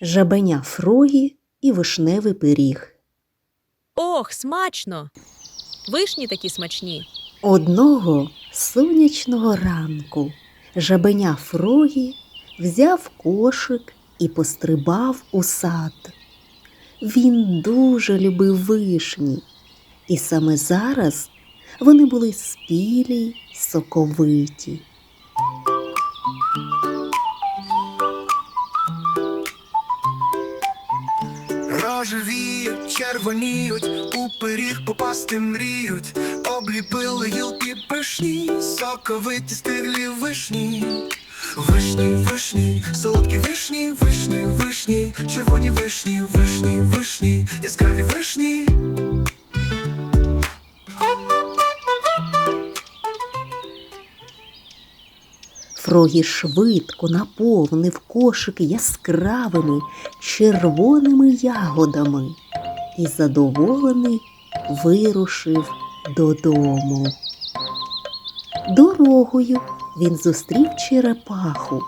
жабеня фрогі і вишневий пиріг. Ох, смачно! Вишні такі смачні. Одного сонячного ранку жабеня Фрогі взяв кошик і пострибав у сад. Він дуже любив вишні, і саме зараз вони були спілі й соковиті. Рожевіють, червоніють, у пиріг попасти мріють, обліпили гілки пишні, соковиті стиглі вишні. Вишні, вишні, солодкі вишні, вишні, вишні, червоні вишні, вишні, вишні, яскраві вишні. Фрогі швидко наповнив кошик яскравими червоними ягодами і задоволений вирушив додому. Дорогою він зустрів черепаху,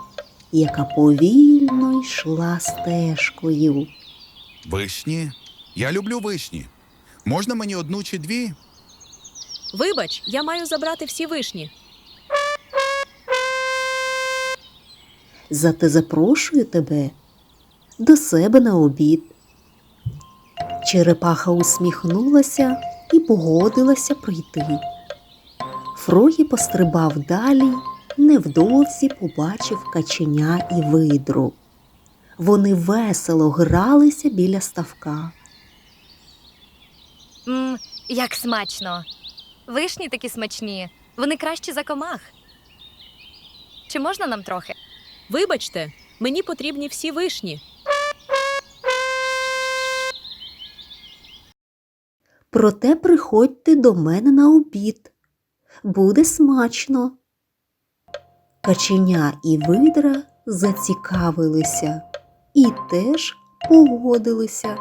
яка повільно йшла стежкою. Вишні? Я люблю вишні. Можна мені одну чи дві? Вибач, я маю забрати всі вишні. Зате запрошую тебе до себе на обід. Черепаха усміхнулася і погодилася прийти. Фрогі пострибав далі, невдовзі побачив каченя і видру. Вони весело гралися біля ставка. Мм, як смачно. Вишні такі смачні. Вони кращі за комах. Чи можна нам трохи? Вибачте, мені потрібні всі вишні. Проте приходьте до мене на обід. Буде смачно. Каченя і видра зацікавилися і теж погодилися.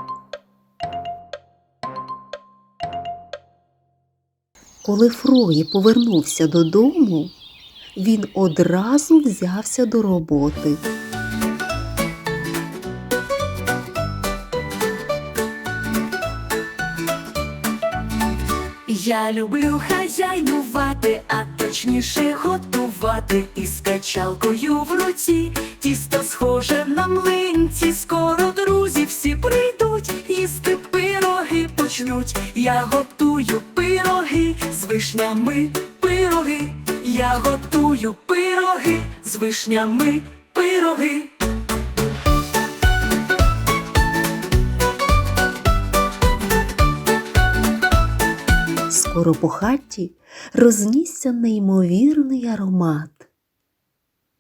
Коли Фрогі повернувся додому, він одразу взявся до роботи. Я люблю хазяйнувати, а точніше готувати із качалкою в руці. Тісто схоже на млинці, скоро друзі всі прийдуть, їсти пироги почнуть. Я готую пироги з вишнями, пироги. Я готую пироги з вишнями, пироги. Скоро по хаті рознісся неймовірний аромат.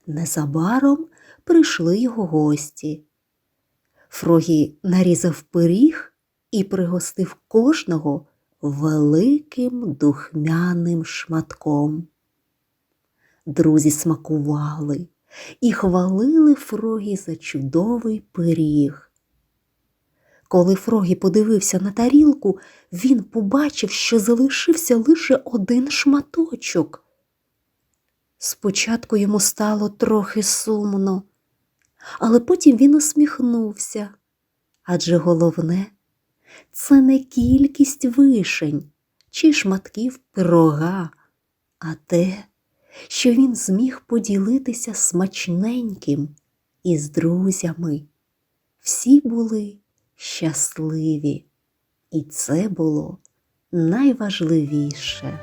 Незабаром прийшли його гості. Фрогі нарізав пиріг і пригостив кожного великим духмяним шматком. Друзі смакували і хвалили Фрогі за чудовий пиріг. Коли Фрогі подивився на тарілку, він побачив, що залишився лише один шматочок. Спочатку йому стало трохи сумно, але потім він усміхнувся. Адже головне це не кількість вишень чи шматків пирога, а те, що він зміг поділитися смачненьким із друзями. Всі були щасливі, і це було найважливіше.